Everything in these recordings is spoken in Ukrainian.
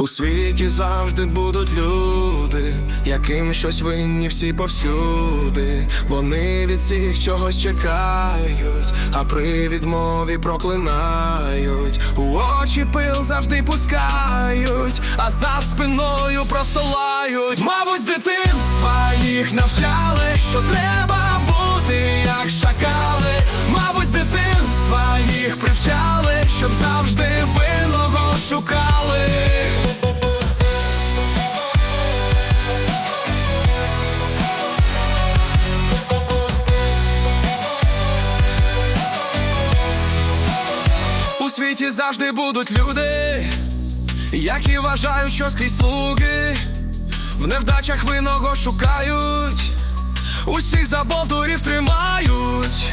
У світі завжди будуть люди, яким щось винні всі повсюди. Вони від всіх чогось чекають, а при відмові проклинають. У очі пил завжди пускають, а за спиною просто лають. Мабуть, з дитинства їх навчали, що треба світі завжди будуть люди, які вважають, що скрізь слуги, в невдачах винного шукають, усіх за бовдурів тримають,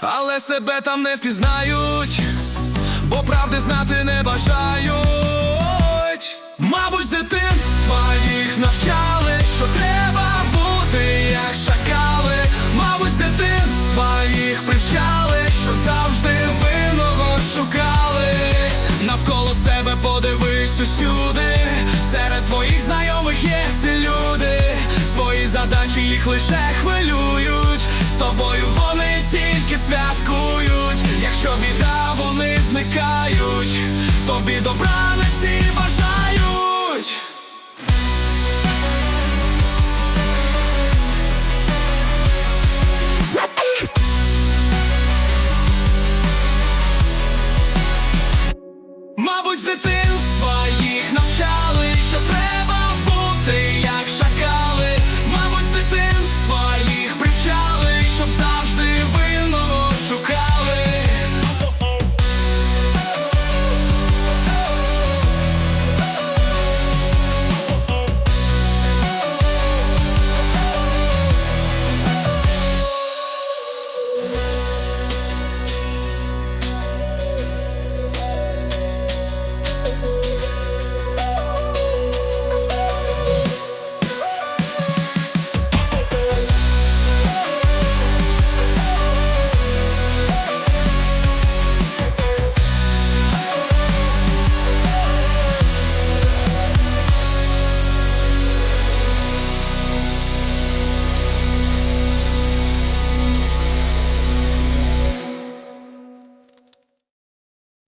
але себе там не впізнають, бо правди знати не бажають. Мабуть, з дитинства їх навчали, що треба бути як шакали. десь усюди, серед твоїх знайомих є ці люди, свої задачі їх лише хвилюють, з тобою вони тільки святкують, якщо біда, вони зникають, тобі добра не всі бажають. Мабуть, з дитини